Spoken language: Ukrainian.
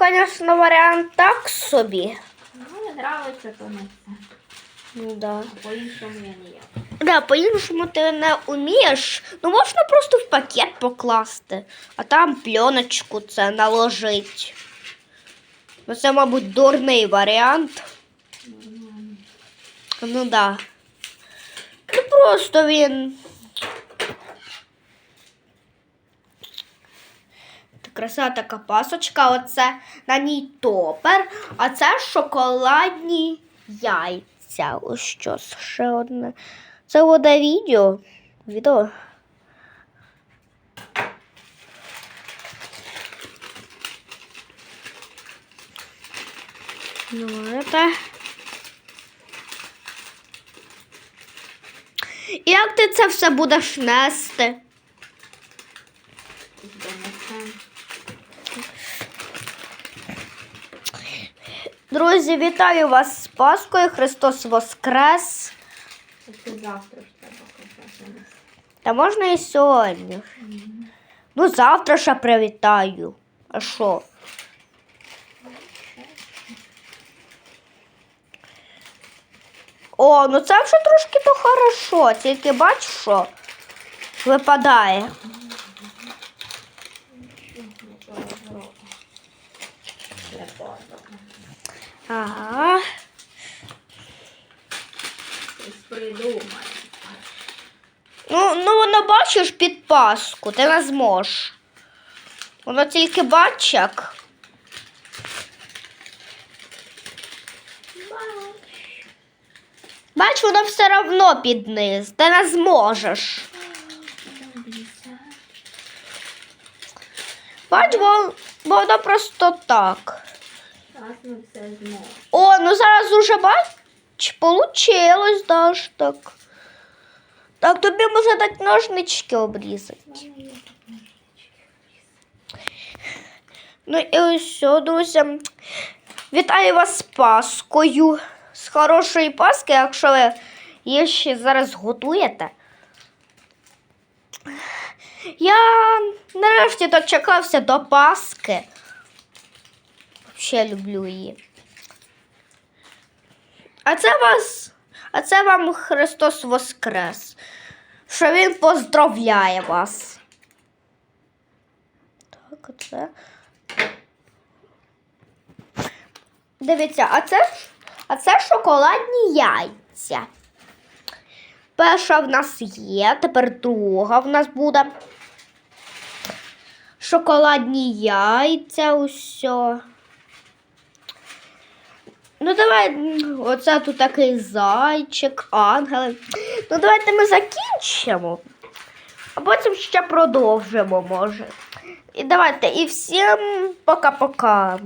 звісно, варіант так собі. Ну, не нравиться, то не це. Ну да. По-іншому я ніяк. Да, по-іншому ти не вмієш. Ну можна просто в пакет покласти, а там пленочку це наложить. Ну, це, мабуть, дурний варіант. Нормально. Ну да. Ну просто він. Краса така пасочка, оце на ній топер, а це шоколадні яйця. Ось що ще одне. Це буде відео. Відео. Ну, це. Як ти це все будеш нести? Донесем. Друзі, вітаю вас з Паскою. Христос Воскрес. Це завтра ж треба казати. Та можна і сьогодні. Ну, завтра ще привітаю. А що? О, ну це вже трошки то хорошо, тільки бач, що випадає. Ага. Щось придумає. Ну, ну воно бачиш під паску, ти не зможеш. Воно тільки бач як. Бач, воно все одно під низ, ти не зможеш. Бач, бо воно просто так. О, ну зараз уже бач, получилось даже так. Так, тобі може дати ножнички обрізати. Ну і все, друзі. Вітаю вас з Паскою. З хорошої Паски, якщо ви її ще зараз готуєте. Я нарешті дочекався до Паски. Взагалі люблю її. А це вас, а це вам Христос Воскрес. Що Він поздравляє вас. Так, оце. Дивіться, а це, а це шоколадні яйця. Перша в нас є, тепер друга в нас буде. Шоколадні яйця, усе. Ну, давай, оце тут такий зайчик, ангели. Ну, давайте ми закінчимо, а потім ще продовжимо, може. І давайте, і всім пока-пока.